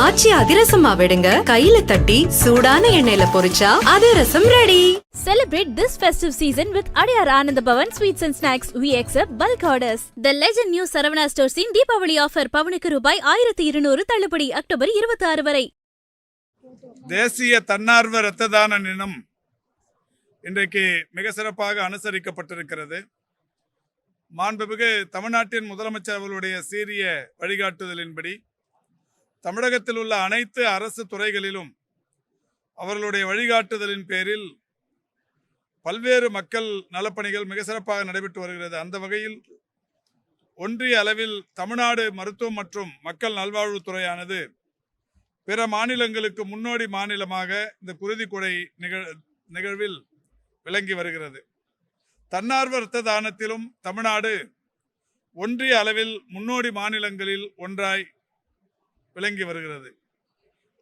ஆச்சி அதிரசமா விடுங்க. கையில தட்டி சூடான எண்ணெயில பொரிச்சா அதிரசம் ready Celebrate this festive season with Adyar Anand Bhavan Sweets and Snacks. We accept bulk orders. The legend new Saravana Stores in Deepavali offer. பவனுக்கு ரூபாய் ஆயிரத்தி இருநூறு தள்ளுபடி அக்டோபர் இருபத்தி ஆறு வரை. தேசிய தன்னார்வ இரத்த தான தினம் இன்றைக்கு மிக சிறப்பாக அனுசரிக்கப்பட்டிருக்கிறது. மாண்புமிகு தமிழ்நாட்டின் முதலமைச்சர் அவர்களுடைய சீரிய வழிகாட்டுதலின்படி தமிழகத்தில் உள்ள அனைத்து அரசு துறைகளிலும் அவர்களுடைய வழிகாட்டுதலின் பேரில் பல்வேறு மக்கள் நலப்பணிகள் மிக சிறப்பாக நடைபெற்று வருகிறது. அந்த வகையில் ஒன்றிய அளவில் தமிழ்நாடு மருத்துவம் மற்றும் மக்கள் நல்வாழ்வுத்துறையானது பிற மாநிலங்களுக்கு முன்னோடி மாநிலமாக இந்த குருதிக்குடை நிகழ் நிகழ்வில் விளங்கி வருகிறது. தன்னார்வ இரத்த தானத்திலும் தமிழ்நாடு ஒன்றிய அளவில் முன்னோடி மாநிலங்களில் ஒன்றாய் விளங்கி வருகிறது.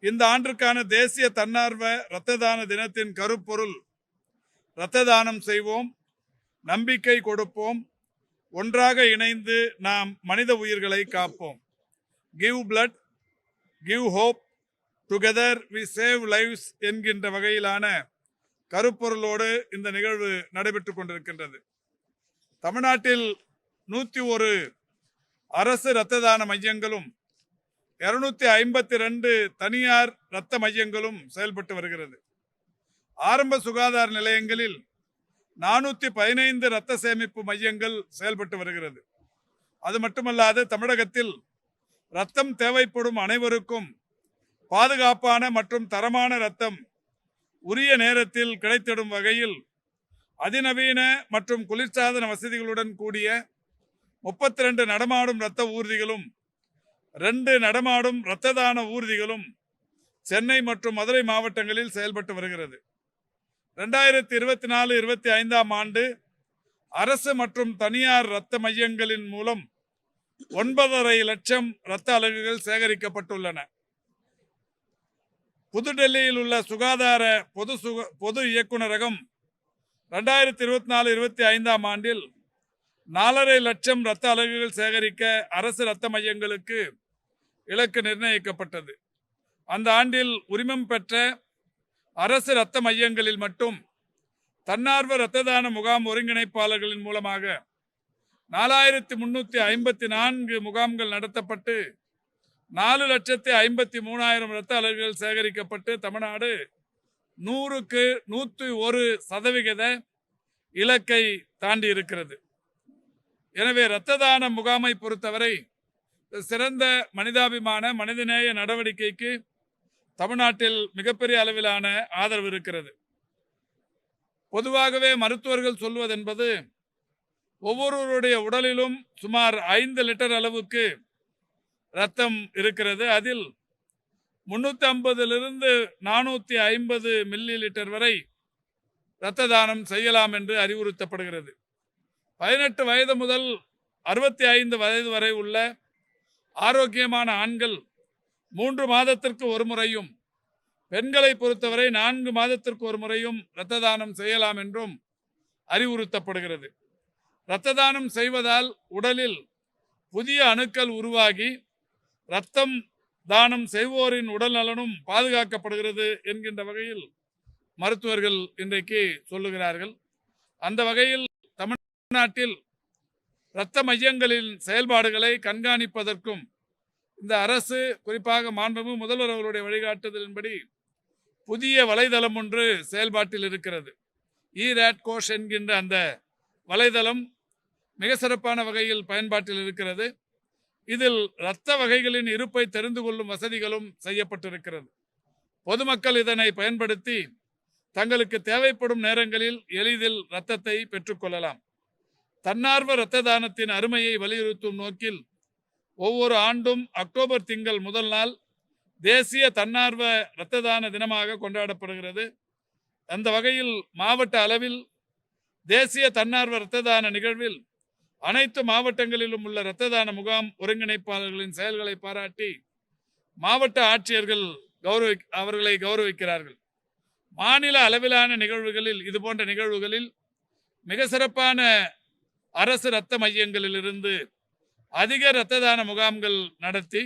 இந்த ஆண்டிற்கான தேசிய தன்னார்வ இரத்த தான தினத்தின் கருப்பொருள் இரத்த தானம் செய்வோம் நம்பிக்கை கொடுப்போம் ஒன்றாக இணைந்து நாம் மனித உயிர்களை காப்போம். Give blood give hope together we save lives என்கின்ற வகையிலான கருப்பொருளோடு இந்த நிகழ்வு நடைபெற்று கொண்டிருக்கின்றது. தமிழ்நாட்டில் நூற்றி ஒரு அரசு இரத்த தான மையங்களும் இருநூத்தி ஐம்பத்தி ரெண்டு தனியார் இரத்த மையங்களும் செயல்பட்டு வருகிறது. ஆரம்ப சுகாதார நிலையங்களில் நானூத்தி பதினைந்து இரத்த சேமிப்பு மையங்கள் செயல்பட்டு வருகிறது. அது மட்டுமல்லாது தமிழகத்தில் ரத்தம் தேவைப்படும் அனைவருக்கும் பாதுகாப்பான மற்றும் தரமான ரத்தம் உரிய நேரத்தில் கிடைத்திடும் வகையில் அதிநவீன மற்றும் குளிர்சாதன வசதிகளுடன் கூடிய முப்பத்தி ரெண்டு நடமாடும் இரத்த ஊர்திகளும் ரெண்டு நடமாடும் இரத்த தான ஊர்திகளும் சென்னை மற்றும் மதுரை மாவட்டங்களில் செயல்பட்டு வருகிறது. ரெண்டாயிரத்தி இருபத்தி நாலு இருபத்தி ஐந்தாம் ஆண்டு அரசு மற்றும் தனியார் இரத்த மையங்களின் மூலம் ஒன்பதரை லட்சம் இரத்த அலகுகள் சேகரிக்கப்பட்டுள்ளன. புதுடெல்லியில் உள்ள சுகாதார பொது சுக பொது இயக்குநரகம் ரெண்டாயிரத்தி இருபத்தி நாலு இருபத்தி ஐந்தாம் ஆண்டில் நாலரை லட்சம் இரத்த அலகுகள் சேகரிக்க அரசு இரத்த மையங்களுக்கு இலக்கு நிர்ணயிக்கப்பட்டது. அந்த ஆண்டில் உரிமம் பெற்ற அரசு இரத்த மையங்களில் மட்டும் தன்னார்வ இரத்த தான முகாம் ஒருங்கிணைப்பாளர்களின் மூலமாக நாலாயிரத்தி முன்னூத்தி ஐம்பத்தி நான்கு முகாம்கள் நடத்தப்பட்டு நாலு லட்சத்தி ஐம்பத்தி மூணாயிரம் இரத்த அலகுகள் சேகரிக்கப்பட்டு தமிழ்நாடு நூறுக்கு நூற்றி ஒரு சதவிகித இலக்கை தாண்டி இருக்கிறது எனவே இரத்த தான முகாமை பொறுத்தவரை சிறந்த மனிதாபிமான மனிதநேய நடவடிக்கைக்கு தமிழ்நாட்டில் மிகப்பெரிய அளவிலான ஆதரவு இருக்கிறது. பொதுவாகவே மருத்துவர்கள் சொல்வதென்பது ஒவ்வொருவருடைய உடலிலும் சுமார் ஐந்து லிட்டர் அளவுக்கு ரத்தம் இருக்கிறது. அதில் முன்னூத்தி ஐம்பதிலிருந்து நானூத்தி ஐம்பது மில்லி லிட்டர் வரை இரத்த தானம் செய்யலாம் என்று அறிவுறுத்தப்படுகிறது. பதினெட்டு வயது முதல் அறுபத்தி ஐந்து வயது வரை உள்ள ஆரோக்கியமான ஆண்கள் மூன்று மாதத்திற்கு ஒரு முறையும் பெண்களை பொறுத்தவரை நான்கு மாதத்திற்கு ஒரு முறையும் இரத்த தானம் செய்யலாம் என்றும் அறிவுறுத்தப்படுகிறது. இரத்த தானம் செய்வதால் உடலில் புதிய அணுக்கள் உருவாகி ரத்தம் தானம் செய்வோரின் உடல் நலனும் பாதுகாக்கப்படுகிறது என்கின்ற வகையில் மருத்துவர்கள் இன்றைக்கு சொல்லுகிறார்கள். அந்த வகையில் தமிழ்நாட்டில் இரத்த மையங்களின் செயல்பாடுகளை கண்காணிப்பதற்கும் இந்த அரசு குறிப்பாக மாண்புமிகு முதல்வர் அவர்களுடைய வழிகாட்டுதலின்படி புதிய வலைதளம் ஒன்று செயல்பாட்டில் இருக்கிறது. இ ரேட் கோஷ் என்கின்ற அந்த வலைதளம் மிக சிறப்பான வகையில் பயன்பாட்டில் இருக்கிறது. இதில் இரத்த வகைகளின் இருப்பை தெரிந்து கொள்ளும் வசதிகளும் செய்யப்பட்டிருக்கிறது. பொதுமக்கள் இதனை பயன்படுத்தி தங்களுக்கு தேவைப்படும் நேரங்களில் எளிதில் இரத்தத்தை பெற்றுக்கொள்ளலாம் தன்னார்வ இரத்த தானத்தின் அருமையை வலியுறுத்தும் நோக்கில் ஒவ்வொரு ஆண்டும் அக்டோபர் திங்கள் முதல் நாள் தேசிய தன்னார்வ இரத்த தான தினமாக கொண்டாடப்படுகிறது. அந்த வகையில் மாவட்ட அளவில் தேசிய தன்னார்வ இரத்த தான நிகழ்வில் அனைத்து மாவட்டங்களிலும் உள்ள இரத்த தான முகாம் ஒருங்கிணைப்பாளர்களின் செயல்களை பாராட்டி மாவட்ட ஆட்சியர்கள் கௌரவி அவர்களை கௌரவிக்கிறார்கள். மாநில அளவிலான நிகழ்வுகளில் இது போன்ற நிகழ்வுகளில் மிக சிறப்பான அரசு இரத்த மையங்களிலிருந்து அதிக இரத்த தான முகாம்கள் நடத்தி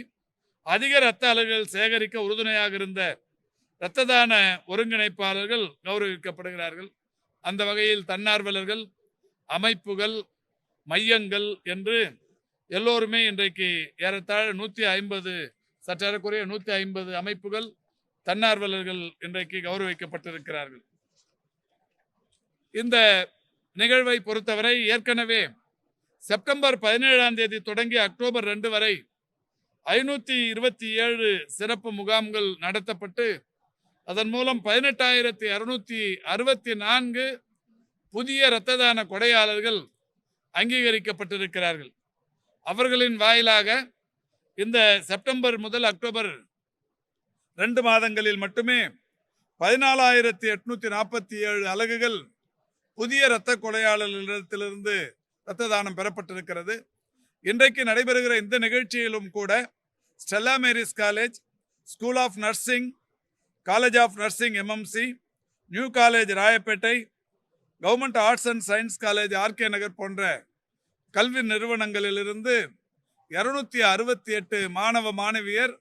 அதிக இரத்த அளவுகள் சேகரிக்க உறுதுணையாக இருந்த இரத்த தான ஒருங்கிணைப்பாளர்கள் கௌரவிக்கப்படுகிறார்கள். அந்த வகையில் தன்னார்வலர்கள் அமைப்புகள் மையங்கள் என்று எல்லோருமே இன்றைக்கு ஏறத்தாழ நூற்றி ஐம்பது சற்றேறக்குறைய நூற்றி ஐம்பது அமைப்புகள் தன்னார்வலர்கள் இன்றைக்கு கௌரவிக்கப்பட்டிருக்கிறார்கள். இந்த நிகழ்வை பொறுத்தவரை ஏற்கனவே செப்டம்பர் பதினேழாம் தேதி தொடங்கி அக்டோபர் ரெண்டு வரை ஐநூத்தி இருபத்தி ஏழு சிறப்பு முகாம்கள் நடத்தப்பட்டு அதன் மூலம் பதினெட்டாயிரத்தி அறுநூற்றி அறுபத்தி நான்கு புதிய இரத்த தான கொடையாளர்கள் அங்கீகரிக்கப்பட்டிருக்கிறார்கள். அவர்களின் வாயிலாக இந்த செப்டம்பர் முதல் அக்டோபர் ரெண்டு மாதங்களில் மட்டுமே பதினாலாயிரத்தி எட்நூத்தி நாற்பத்தி ஏழு அலகுகள் புதிய இரத்த கொலையாளர்களிடத்திலிருந்து இரத்த தானம் பெறப்பட்டிருக்கிறது. இன்றைக்கு நடைபெறுகிற இந்த நிகழ்ச்சியிலும் கூட Stella Mary's college school of nursing college of nursing MMC new college Royapettah government arts and science college RK Nagar போன்ற கல்வி நிறுவனங்களிலிருந்து இருநூத்தி அறுபத்தி எட்டு மாணவ மாணவியர்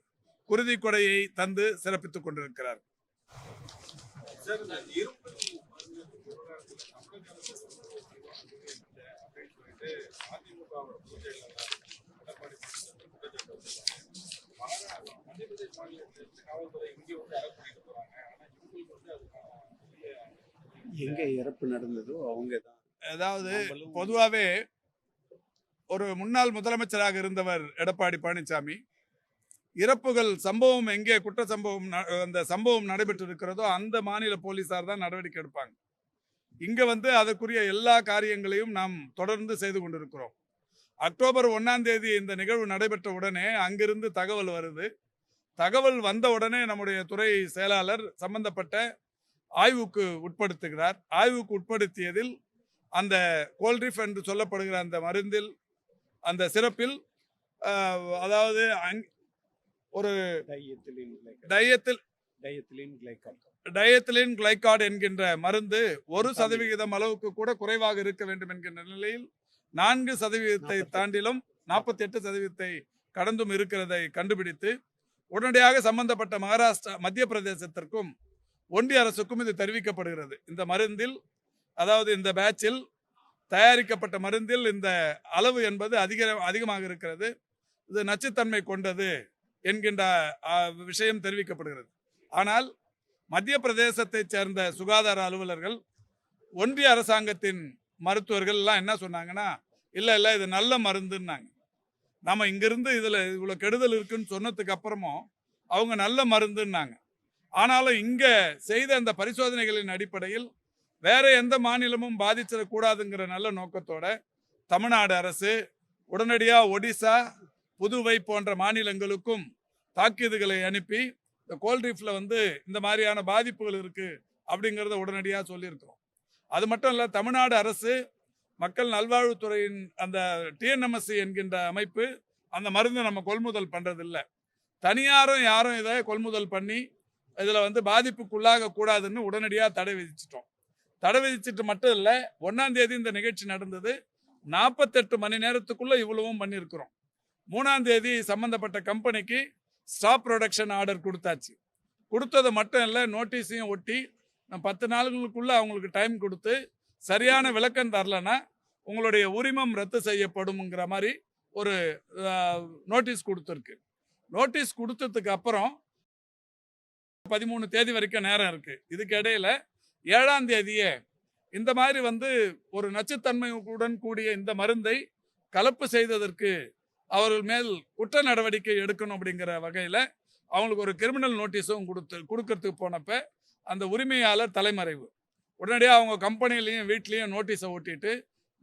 குருதி கொடையை தந்து சிறப்பித்துக் கொண்டிருக்கிறார். எங்க இறப்பு நடந்ததோ அவங்க தான். அதாவது பொதுவாகவே ஒரு முன்னாள் முதலமைச்சராக இருந்தவர் எடப்பாடி பழனிசாமி இறப்புகள் சம்பவம் எங்கே குற்ற சம்பவம் அந்த சம்பவம் நடைபெற்று இருக்கிறதோ அந்த மாநில போலீசார் தான் நடவடிக்கை எடுப்பாங்க. இங்க வந்து அதற்குரிய எல்லா காரியங்களையும் நாம் தொடர்ந்து செய்து கொண்டிருக்கிறோம். அக்டோபர் ஒன்னாம் தேதி இந்த நிகழ்வு நடைபெற்ற உடனே அங்கிருந்து தகவல் வருது. தகவல் வந்த உடனே நம்முடைய துறை செயலாளர் சம்பந்தப்பட்ட ஆய்வுக்கு உட்படுத்துகிறார். ஆய்வுக்கு உட்படுத்தியதில் அந்த கோல்ட்ரிஃப் என்று சொல்லப்படுகிற அந்த மருந்தில் அந்த சிறப்பில் அதாவது ஒரு டயத்தில் டையத்திலின் கிளைகார்டு என்கின்ற மருந்து ஒரு சதவிகிதம் அளவுக்கு கூட குறைவாக இருக்க வேண்டும் என்கின்ற நிலையில் நான்கு சதவீதத்தை தாண்டிலும் நாற்பத்தி எட்டு சதவீதத்தை கடந்தும் இருக்கிறதை கண்டுபிடித்து உடனடியாக சம்பந்தப்பட்ட மகாராஷ்டிரா மத்திய பிரதேசத்திற்கும் ஒன்றிய அரசுக்கும் இது தெரிவிக்கப்படுகிறது. இந்த மருந்தில் அதாவது இந்த பேட்சில் தயாரிக்கப்பட்ட மருந்தில் இந்த அளவு என்பது அதிக அதிகமாக இருக்கிறது. இது நச்சுத்தன்மை கொண்டது என்கின்ற விஷயம் தெரிவிக்கப்படுகிறது. ஆனால் மத்திய பிரதேசத்தைச் சேர்ந்த சுகாதார அலுவலர்கள் ஒன்றிய அரசாங்கத்தின் மருத்துவர்கள் எல்லாம் என்ன சொன்னாங்கன்னா இல்லை இல்லை இது நல்ல மருந்துன்னாங்க. நம்ம இங்கிருந்து இதில் இவ்வளோ கெடுதல் இருக்குன்னு சொன்னதுக்கு அப்புறமும் அவங்க நல்ல மருந்துன்னாங்க. ஆனாலும் இங்கே செய்த அந்த பரிசோதனைகளின் அடிப்படையில் வேற எந்த மாநிலமும் பாதிச்சிடக்கூடாதுங்கிற நல்ல நோக்கத்தோட தமிழ்நாடு அரசு உடனடியாக ஒடிசா புதுவை போன்ற மாநிலங்களுக்கும் தாக்கீதுகளை அனுப்பி இந்த கோல்ட்ரீஃபில் வந்து இந்த மாதிரியான பாதிப்புகள் இருக்குது அப்படிங்கிறத உடனடியாக சொல்லியிருக்கிறோம். அது மட்டும் இல்லை தமிழ்நாடு அரசு மக்கள் நல்வாழ்வுத்துறையின் அந்த டிஎன்எம்எஸ்சி என்கின்ற அமைப்பு அந்த மருந்தை நம்ம கொள்முதல் பண்ணுறதில்ல தனியாரும் யாரும் இதை கொள்முதல் பண்ணி இதில் வந்து பாதிப்புக்குள்ளாக கூடாதுன்னு உடனடியாக தடை விதிச்சிட்டோம். தடை விதிச்சிட்டு மட்டும் இல்லை ஒன்றாம் தேதி இந்த நிகழ்ச்சி நடந்தது. நாற்பத்தெட்டு மணி நேரத்துக்குள்ளே இவ்வளவும் பண்ணியிருக்கிறோம் மூணாம் தேதி கம்பெனிக்கு ஸ்டாப் ப்ரொடக்ஷன் ஆர்டர் கொடுத்தாச்சு. கொடுத்தது மட்டும் இல்லை நோட்டீஸையும் ஒட்டி நான் பத்து நாளுக்குள்ள அவங்களுக்கு டைம் கொடுத்து சரியான விளக்கம் தரலன்னா உங்களுடைய உரிமம் ரத்து செய்யப்படும்ங்கிற மாதிரி ஒரு நோட்டீஸ் கொடுத்துருக்கு. நோட்டீஸ் கொடுத்ததுக்கு அப்புறம் பதிமூணு தேதி வரைக்கும் நேரம் இருக்குது இதுக்கு இடையில ஏழாம் தேதியே இந்த மாதிரி வந்து ஒரு நச்சுத்தன்மையுடன் கூடிய இந்த மருந்தை கலப்பு செய்ததற்கு அவர்கள் மேல் குற்ற நடவடிக்கை எடுக்கணும் அப்படிங்கிற வகையில் அவங்களுக்கு ஒரு கிரிமினல் நோட்டீஸும் கொடுத்து கொடுக்கறதுக்கு போனப்போ அந்த உரிமையாளர் தலைமறைவு. உடனடியாக அவங்க கம்பெனிலையும் வீட்லேயும் நோட்டீஸை ஓட்டிட்டு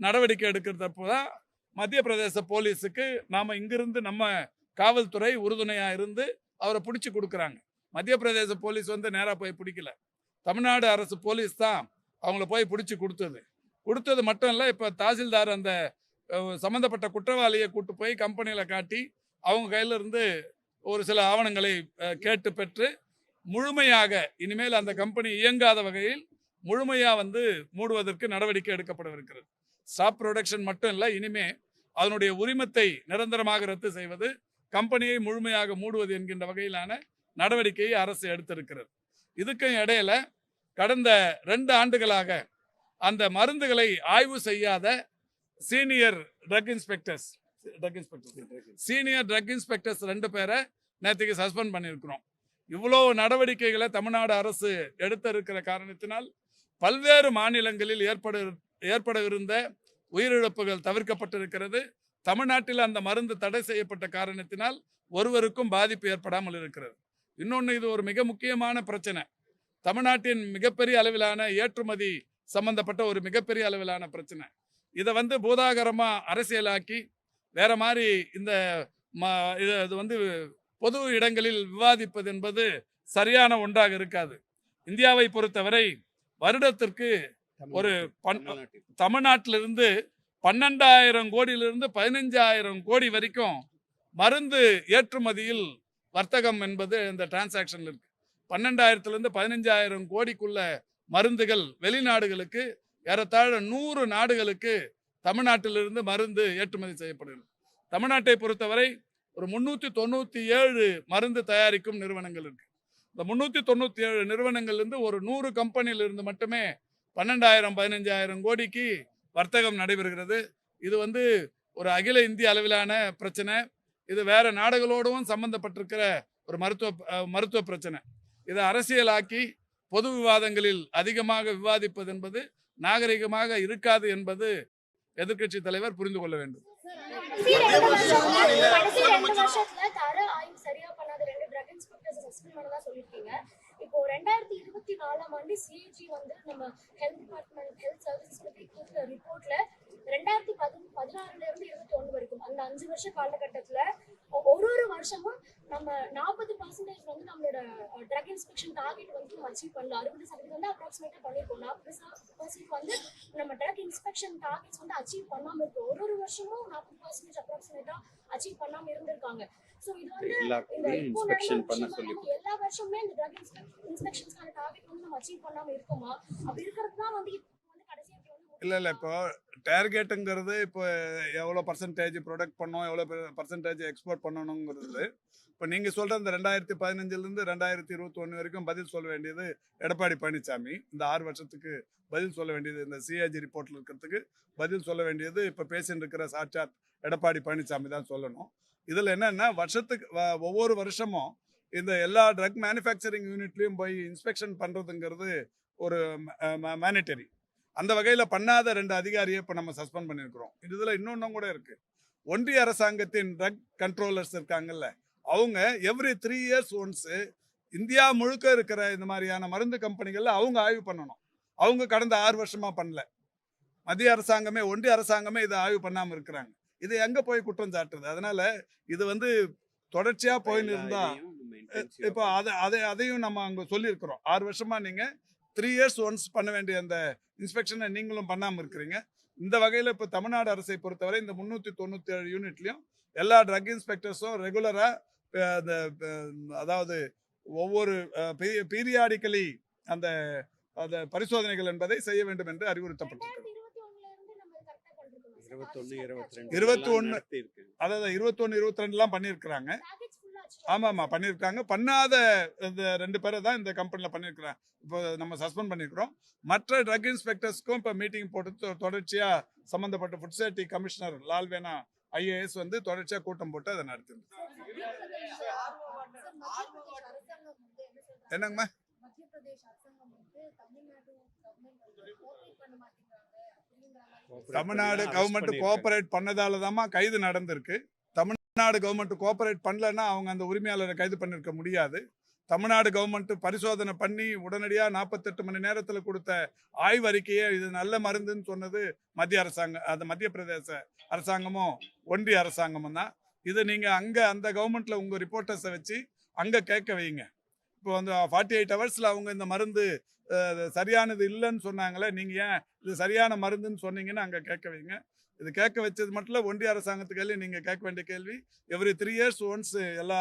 நடவடிக்கை எடுக்கிறதப்போ தான் மத்திய பிரதேச போலீஸுக்கு நாம் இங்கிருந்து நம்ம காவல்துறை உறுதுணையாக இருந்து அவரை பிடிச்சி கொடுக்குறாங்க. மத்திய பிரதேச போலீஸ் வந்து நேராக போய் பிடிக்கல. தமிழ்நாடு அரசு போலீஸ் தான் அவங்கள போய் பிடிச்சி கொடுத்தது. கொடுத்தது மட்டும் இல்லை இப்போ தாசில்தார் அந்த சம்மந்தப்பட்ட குற்றவாளியை கூட்டு போய் கம்பெனியில் காட்டி அவங்க கையிலிருந்து ஒரு சில ஆவணங்களை கேட்டு பெற்று முழுமையாக இனிமேல் அந்த கம்பெனி இயங்காத வகையில் முழுமையாக வந்து மூடுவதற்கு நடவடிக்கை எடுக்கப்படவிருக்கிறது. ஸ்டாப் ப்ரொடக்ஷன் மட்டும் இல்லை இனிமே அதனுடைய உரிமத்தை நிரந்தரமாக ரத்து செய்வது கம்பெனியை முழுமையாக மூடுவது என்கின்ற வகையிலான நடவடிக்கையை அரசு எடுத்திருக்கிறது. இதுக்கும் இடையில கடந்த ரெண்டு ஆண்டுகளாக அந்த மருந்துகளை ஆய்வு செய்யாத senior drug inspectors drug inspectors senior drug inspectors ரெண்டு பேரை நேற்றுக்கு சஸ்பெண்ட் பண்ணியிருக்கிறோம். இவ்வளோ நடவடிக்கைகளை தமிழ்நாடு அரசு எடுத்திருக்கிற காரணத்தினால் பல்வேறு மாநிலங்களில் ஏற்பட ஏற்படவிருந்த உயிரிழப்புகள் தவிர்க்கப்பட்டிருக்கிறது. தமிழ்நாட்டில் அந்த மருந்து தடை செய்யப்பட்ட காரணத்தினால் ஒருவருக்கும் பாதிப்பு ஏற்படாமல் இருக்கிறது. இன்னொன்று இது ஒரு மிக முக்கியமான பிரச்சனை. தமிழ்நாட்டின் மிகப்பெரிய அளவிலான ஏற்றுமதி சம்பந்தப்பட்ட ஒரு மிகப்பெரிய அளவிலான பிரச்சனை. இதை வந்து பூதாகரமாக அரசியலாக்கி வேற மாதிரி இந்த ம- இது இது வந்து பொது இடங்களில் விவாதிப்பது என்பது சரியான ஒன்றாக இருக்காது. இந்தியாவை பொறுத்தவரை வருடத்திற்கு ஒரு தமிழ்நாட்டிலிருந்து பன்னெண்டாயிரம் கோடியிலிருந்து பதினஞ்சாயிரம் கோடி வரைக்கும் மருந்து ஏற்றுமதியில் வர்த்தகம் என்பது இந்த டிரான்சாக்ஷன்ல இருக்கு. பன்னெண்டாயிரத்திலிருந்து பதினஞ்சாயிரம் கோடிக்குள்ள மருந்துகள் வெளிநாடுகளுக்கு ஏறத்தாழ நூறு நாடுகளுக்கு தமிழ்நாட்டிலிருந்து மருந்து ஏற்றுமதி செய்யப்படுகிறது. தமிழ்நாட்டை பொறுத்தவரை ஒரு முந்நூற்றி தொண்ணூற்றி ஏழு மருந்து தயாரிக்கும் நிறுவனங்கள் இருக்கு. இந்த முந்நூற்றி தொண்ணூற்றி ஏழு நிறுவனங்கள்லேருந்து ஒரு நூறு கம்பெனியிலிருந்து மட்டுமே பன்னெண்டாயிரம் பதினஞ்சாயிரம் கோடிக்கு வர்த்தகம் நடைபெறுகிறது. இது வந்து ஒரு அகில இந்திய அளவிலான பிரச்சனை. இது வேற நாடுகளோடும் சம்பந்தப்பட்டிருக்கிற ஒரு மருத்துவ மருத்துவ பிரச்சனை. இதை அரசியலாக்கி பொது விவாதங்களில் அதிகமாக விவாதிப்பது என்பது நாகரிகமாக இருக்காது என்பது எதிர்க்கட்சி தலைவர் புரிந்து கொள்ள வேண்டும். கடைசி ரெண்டு வருஷத்துல தர ஆய்வு சரியா பண்ணாத ரெண்டு ட்ரக் இன்ஸ்பெக்டர்ஸ் சஸ்பெண்ட் பண்ணதா சொல்லிருக்கீங்க இப்போ ரெண்டாயிரத்தி இருபத்தி நாலாம் ஆண்டு சிஏஜி வந்து நம்ம ஹெல்த் டிபார்ட்மெண்ட் ஹெல்த் சர்வீசஸ் பத்தி கொடுத்த ரிப்போர்ட்ல ரெண்டாயிரத்தி பதி பதினாறுல இருந்து இருபத்தி ஒண்ணு வரைக்கும் அந்த அஞ்சு வருஷ காலகட்டத்துல ஒரு ஒரு வருஷமும் நம்ம நாற்பது பர்சன்டேஜ் வந்து நம்மளோட ட்ரக் இன்ஸ்பெக்ஷன் டார்கெட் வந்து நம்ம அச்சீவ் பண்ணல. அறுபது சதவீதம் வந்து அப்ராக்சிமேட்டா பண்ணிருக்கோம் நாற்பது பர்சன்ட் வந்து நம்ம ட்ரக் இன்ஸ்பெக்ஷன் டார்கெட்ஸ் வந்து அச்சீவ் பண்ணாம இருக்கோம் ஒரு ஒரு வருஷமும் நாற்பது பர்சன்டேஜ் அப்ராக்சிமேட்டா அச்சீவ் பண்ணாம இருந்திருக்காங்க. ஸோ இது வந்து இன்ஸ்பெக்ஷன் பண்ண சொல்லி எல்லா வருஷமுமே இந்த ட்ரக் இன்ஸ்பெக்ஷன்ஸ்க்கான டார்கெட் வந்து நம்ம அச்சீவ் பண்ணாம இருக்கோமா? அப்படி இருக்கிறது தான் வந்து இப்போ வந்து கடைசியா இப்படி வந்து இல்லை இல்லை. இப்போ டார்கெட்டுங்கிறது இப்போ எவ்வளோ பர்சன்டேஜ் ப்ரொடக்ட் பண்ணோம் எவ்வளோ பர்சன்டேஜ் எக்ஸ்போர்ட் பண்ணணுங்கிறது. இப்போ நீங்கள் சொல்கிற இந்த ரெண்டாயிரத்தி பதினஞ்சுலேருந்து ரெண்டாயிரத்தி இருபத்தி ஒன்று வரைக்கும் பதில் சொல்ல வேண்டியது எடப்பாடி பழனிசாமி இந்த ஆறு வருஷத்துக்கு பதில் சொல்ல வேண்டியது இந்த சிஏஜி ரிப்போர்ட்டில் இருக்கிறதுக்கு பதில் சொல்ல வேண்டியது இப்போ பேசிட்டு இருக்கிற சாட்சாத் எடப்பாடி பழனிசாமி தான் சொல்லணும். இதில் என்னென்னா வருஷத்துக்கு வ- ஒவ்வொரு வருஷமும் இந்த எல்லா ட்ரக் மேனுஃபேக்சரிங் யூனிட்லேயும் போய் இன்ஸ்பெக்ஷன் பண்ணுறதுங்கிறது ஒரு மேனிட்டரி அந்த வகையில் பண்ணாத ரெண்டு அதிகாரியை இப்போ நம்ம சஸ்பெண்ட் பண்ணியிருக்கிறோம். இதில் இன்னொன்றும் கூட இருக்கு. ஒன்றிய அரசாங்கத்தின் ட்ரக் கண்ட்ரோலர்ஸ் இருக்காங்கல்ல அவங்க every three years once India முழுக்க இருக்கிற இந்த மாதிரியான மருந்து கம்பெனிகள்ல அவங்க ஆய்வு பண்ணணும். அவங்க கடந்த ஆறு வருஷமா பண்ணல. மத்திய அரசாங்கமே ஒன்றிய அரசாங்கமே இதை ஆய்வு பண்ணாம இருக்கிறாங்க. இது எங்க போய் குற்றம் சாட்டுறது? அதனால இது வந்து தொடர்ச்சியா போயின்னு இருந்தா இப்போ அதை அதை அதையும் நம்ம அங்கே சொல்லியிருக்கிறோம். ஆறு வருஷமா நீங்க த்ரீ இயர்ஸ் ஒன்ஸ் பண்ண வேண்டிய அந்த இன்ஸ்பெக்ஷனை நீங்களும் பண்ணாமல் இருக்கிறீங்க. இந்த வகையில் இப்போ தமிழ்நாடு அரசை பொறுத்தவரை இந்த முந்நூற்றி தொண்ணூற்றி ஏழு யூனிட்லையும் எல்லா ட்ரக் இன்ஸ்பெக்டர்ஸும் ரெகுலராக அந்த அதாவது ஒவ்வொரு பீரியாடிக்கலி அந்த அந்த பரிசோதனைகள் என்பதை செய்ய வேண்டும் என்று அறிவுறுத்தப்பட்டிருக்கிறது. இருபத்தி ஒண்ணுல இருந்து நம்ம கரெக்டா பண்ணிருக்கோம் இருபத்தொன்னு இருபத்தி ரெண்டுலாம் பண்ணியிருக்கிறாங்க. ஆமாம் ஆமாம் பண்ணியிருக்காங்க பண்ணாத இந்த ரெண்டு பேரை தான் இந்த கம்பெனியில் பண்ணியிருக்கிறாங்க இப்போ நம்ம சஸ்பெண்ட் பண்ணியிருக்கிறோம் மற்ற ட்ரக் இன்ஸ்பெக்டர்ஸ்க்கும் இப்போ மீட்டிங் போட்டு தொ- தொடர்ச்சியா சம்மந்தப்பட்ட food safety commissioner Lalvena IAS வந்து தொடர்ச்சியாக கூட்டம் போட்டு அதை நடத்துது என்னங்கம்மா? தமிழ்நாடு கவர்மெண்ட் கோஆபரேட் பண்ணதால தாம்மா கைது நடந்திருக்கு. தமிழ்நாடு கவர்மெண்ட் கோஆபரேட் பண்ணலன்னா அவங்க அந்த உரிமையாளரை கைது பண்ணிருக்க முடியாது. தமிழ்நாடு கவர்மெண்ட் பரிசோதனை பண்ணி உடனடியாக நாற்பத்தெட்டு மணி நேரத்தில் கொடுத்த ஆய்வறிக்கையை இது நல்ல மருந்துன்னு சொன்னது மத்திய அரசாங்கம் அது மத்திய பிரதேச அரசாங்கமும் ஒன்றிய அரசாங்கமும் தான். இதை நீங்கள் அங்கே அந்த கவர்மெண்ட்டில் உங்கள் ரிப்போர்ட்டர்ஸை வச்சு அங்கே கேட்க வைங்க. இப்போ வந்து ஃபார்ட்டி எயிட் ஹவர்ஸில் அவங்க இந்த மருந்து சரியானது இல்லைன்னு சொன்னாங்களே நீங்கள் ஏன் இது சரியான மருந்துன்னு சொன்னீங்கன்னு அங்கே கேட்க வைங்க. இது கேட்க வச்சது மட்டும் இல்ல, ஒன்றிய அரசாங்கத்துக்கு நீங்கள் கேட்க வேண்டிய கேள்வி. எவ்ரி த்ரீ இயர்ஸ் ஒன்ஸ் எல்லா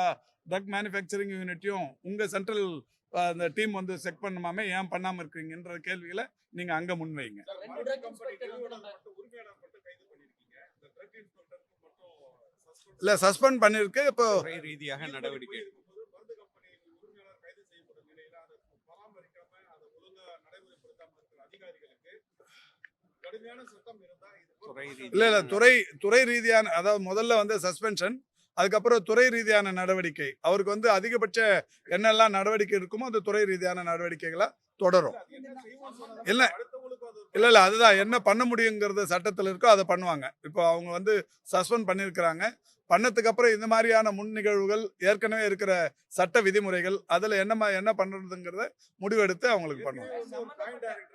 ட்ரக் மேனுஃபேக்சரிங் யூனிட்டையும் உங்கள் சென்ட்ரல் அந்த டீம் வந்து செக் பண்ணுமாமே ஏன் பண்ணாமல் இருக்கீங்கன்ற கேள்விகளை நீங்கள் அங்கே முன்வைங்க. இல்லை சஸ்பெண்ட் பண்ணியிருக்கு இப்போ ரீதியாக நடவடிக்கை எடுக்கும். துறை இல்லை இல்லை. துறை துறை ரீதியான அதாவது முதல்ல வந்து சஸ்பென்ஷன் அதுக்கப்புறம் துறை ரீதியான நடவடிக்கை. அவருக்கு வந்து அதிகபட்ச என்னெல்லாம் நடவடிக்கை இருக்குமோ அந்த துறை ரீதியான நடவடிக்கைகளை தொடரும். இல்லை இல்லை இல்லை. அதுதான். என்ன பண்ண முடியுங்கிறது சட்டத்தில் இருக்கோ அதை பண்ணுவாங்க. இப்போ அவங்க வந்து சஸ்பெண்ட் பண்ணியிருக்கிறாங்க. பண்ணதுக்கு அப்புறம் இந்த மாதிரியான முன் நிகழ்வுகள் ஏற்கனவே இருக்கிற சட்ட விதிமுறைகள் அதில் என்ன மா- என்ன பண்ணுறதுங்கிறத முடிவெடுத்து அவங்களுக்கு பண்ணுவாங்க.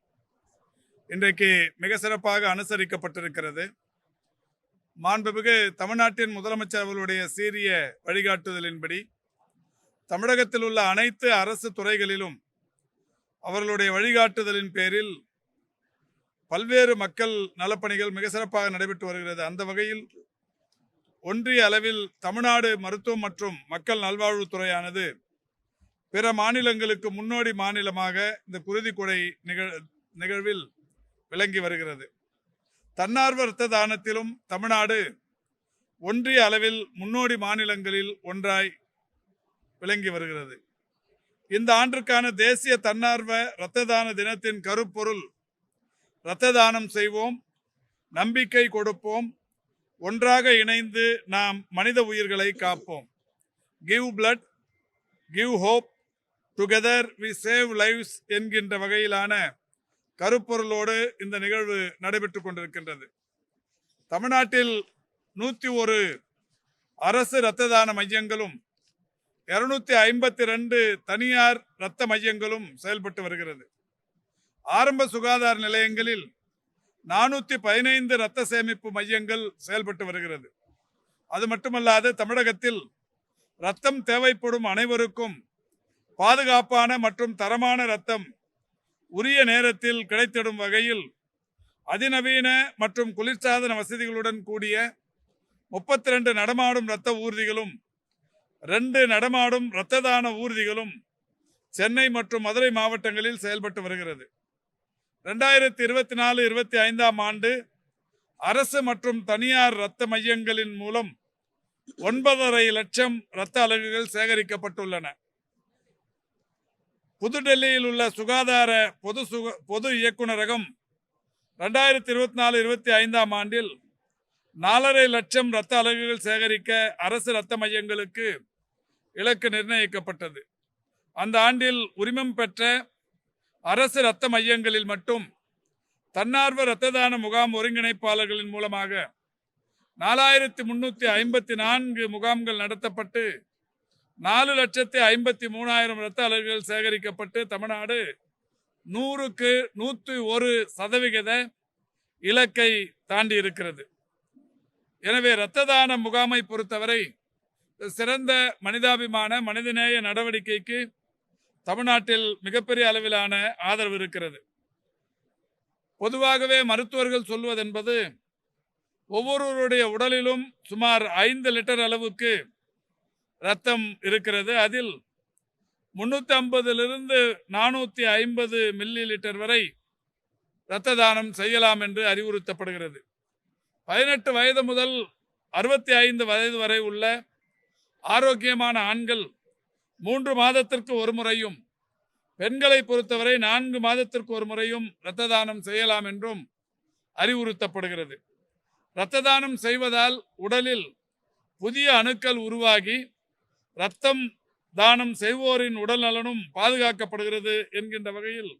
இன்றைக்கு மிக சிறப்பாக அனுசரிக்கப்பட்டிருக்கிறது. மாண்புமிகு தமிழ்நாட்டின் முதலமைச்சர் அவர்களுடைய சீரிய வழிகாட்டுதலின்படி தமிழகத்தில் உள்ள அனைத்து அரசு துறைகளிலும் அவர்களுடைய வழிகாட்டுதலின் பேரில் பல்வேறு மக்கள் நலப்பணிகள் மிக சிறப்பாக நடைபெற்று வருகிறது. அந்த வகையில் ஒன்றிய அளவில் தமிழ்நாடு மருத்துவம் மற்றும் மக்கள் நல்வாழ்வுத்துறையானது பிற மாநிலங்களுக்கு முன்னோடி மாநிலமாக இந்த குருதிக்குடை நிகழ் நிகழ்வில் விளங்கி வருகிறது. தன்னார்வ இரத்த தானத்திலும் தமிழ்நாடு ஒன்றிய அளவில் முன்னோடி மாநிலங்களில் ஒன்றாய் விளங்கி வருகிறது. இந்த ஆண்டிற்கான தேசிய தன்னார்வ இரத்த தான தினத்தின் கருப்பொருள் இரத்த தானம் செய்வோம் நம்பிக்கை கொடுப்போம் ஒன்றாக இணைந்து நாம் மனித உயிர்களை காப்போம். Give blood give hope together we save lives என்கின்ற வகையிலான கருப்பொருளோடு இந்த நிகழ்வு நடைபெற்றுக் கொண்டிருக்கின்றது. தமிழ்நாட்டில் நூற்றி ஒரு அரசு இரத்த தான மையங்களும் இருநூத்தி ஐம்பத்தி ரெண்டு தனியார் இரத்த மையங்களும் செயல்பட்டு வருகிறது. ஆரம்ப சுகாதார நிலையங்களில் நானூத்தி பதினைந்து இரத்த சேமிப்பு மையங்கள் செயல்பட்டு வருகிறது. அது மட்டுமல்லாது தமிழகத்தில் ரத்தம் தேவைப்படும் அனைவருக்கும் பாதுகாப்பான மற்றும் தரமான ரத்தம் உரிய நேரத்தில் கிடைத்திடும் வகையில் அதிநவீன மற்றும் குளிர்சாதன வசதிகளுடன் கூடிய முப்பத்தி ரெண்டு நடமாடும் இரத்த ஊர்திகளும் ரெண்டு நடமாடும் இரத்த தான ஊர்திகளும் சென்னை மற்றும் மதுரை மாவட்டங்களில் செயல்பட்டு வருகிறது. ரெண்டாயிரத்தி இருபத்தி நாலு இருபத்தி ஐந்தாம் ஆண்டு அரசு மற்றும் தனியார் இரத்த மையங்களின் மூலம் ஒன்பதரை லட்சம் இரத்த அலகுகள் சேகரிக்கப்பட்டுள்ளன. புதுடெல்லியில் உள்ள சுகாதார பொது சுக பொது இயக்குநரகம் ரெண்டாயிரத்தி இருபத்தி நாலு இருபத்தி ஐந்தாம் ஆண்டில் நாலரை லட்சம் இரத்த அலகுகள் சேகரிக்க அரசு இரத்த மையங்களுக்கு இலக்கு நிர்ணயிக்கப்பட்டது. அந்த ஆண்டில் உரிமம் பெற்ற அரசு இரத்த மையங்களில் மட்டும் தன்னார்வ இரத்த தான முகாம் ஒருங்கிணைப்பாளர்களின் மூலமாக நாலாயிரத்தி முன்னூத்தி ஐம்பத்தி நான்கு முகாம்கள் நடத்தப்பட்டு நாலு லட்சத்தி ஐம்பத்தி மூணாயிரம் இரத்த அலகுகள் சேகரிக்கப்பட்டு தமிழ்நாடு நூறுக்கு நூற்றி ஒரு சதவிகித இலக்கை தாண்டி இருக்கிறது. எனவே இரத்த தான முகாமை பொறுத்தவரை சிறந்த மனிதாபிமான மனிதநேய நடவடிக்கைக்கு தமிழ்நாட்டில் மிகப்பெரிய அளவிலான ஆதரவு இருக்கிறது. பொதுவாகவே மருத்துவர்கள் சொல்வதென்பது ஒவ்வொருவருடைய உடலிலும் சுமார் ஐந்து லிட்டர் அளவுக்கு ரத்தம் இருக்கிறது. அதில் முன்னூத்தி ஐம்பதிலிருந்து நானூத்தி ஐம்பது மில்லி லிட்டர் வரை இரத்த தானம் செய்யலாம் என்று அறிவுறுத்தப்படுகிறது. பதினெட்டு வயது முதல் அறுபத்தி ஐந்து வயது வரை உள்ள ஆரோக்கியமான ஆண்கள் மூன்று மாதத்திற்கு ஒரு முறையும் பெண்களை பொறுத்தவரை நான்கு மாதத்திற்கு ஒரு முறையும் இரத்த தானம் செய்யலாம் என்றும் அறிவுறுத்தப்படுகிறது. இரத்த தானம் செய்வதால் உடலில் புதிய அணுக்கள் உருவாகி ரத்தம் தானம் செய்வோரின் உடல் நலனும் பாதுகாக்கப்படுகிறது என்கின்ற வகையில்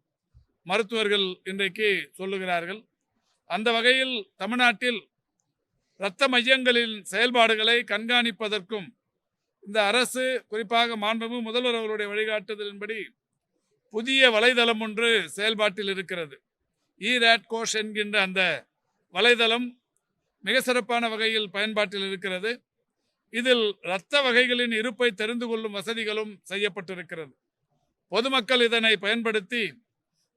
மருத்துவர்கள் இன்றைக்கு சொல்லுகிறார்கள். அந்த வகையில் தமிழ்நாட்டில் இரத்த மையங்களின் செயல்பாடுகளை கண்காணிப்பதற்கும் இந்த அரசு குறிப்பாக மாண்பு முதல்வர் அவர்களுடைய வழிகாட்டுதலின்படி புதிய வலைதளம் ஒன்று செயல்பாட்டில் இருக்கிறது. இ ரேட் கோஷ் என்கின்ற அந்த வலைதளம் மிக சிறப்பான வகையில் பயன்பாட்டில் இருக்கிறது. இதில் இரத்த வகைகளின் இருப்பை தெரிந்து கொள்ளும் வசதிகளும் செய்யப்பட்டிருக்கிறது. பொதுமக்கள் இதனை பயன்படுத்தி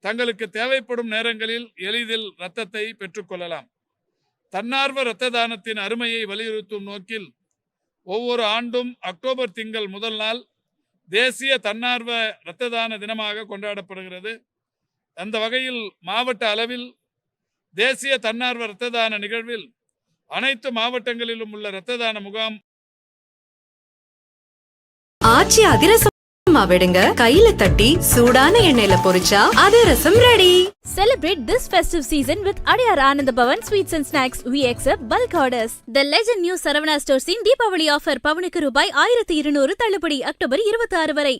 தங்களுக்கு தேவைப்படும் நேரங்களில் எளிதில் இரத்தத்தை பெற்றுக்கொள்ளலாம். தன்னார்வ இரத்த தானத்தின் அருமையை வலியுறுத்தும் நோக்கில் ஒவ்வொரு ஆண்டும் அக்டோபர் திங்கள் முதல் நாள் தேசிய தன்னார்வ இரத்த தான தினமாக கொண்டாடப்படுகிறது. அந்த வகையில் மாவட்ட அளவில் தேசிய தன்னார்வ இரத்த தான நிகழ்வில் அனைத்து மாவட்டங்களிலும் உள்ள இரத்த தான முகாம் ஆச்சி அதிரசம் விடுங்க கையில தட்டி சூடான எண்ணெயில பொரிச்சா அதிரசம் ready Celebrate this festive season with Adyar Anand Bhavan Sweets and Snacks. We accept bulk orders. The Legend New Saravana Stores in Deepavali offer பவனுக்கு ரூபாய் ஆயிரத்தி இருநூறு தள்ளுபடி அக்டோபர் இருபத்தி ஆறு வரை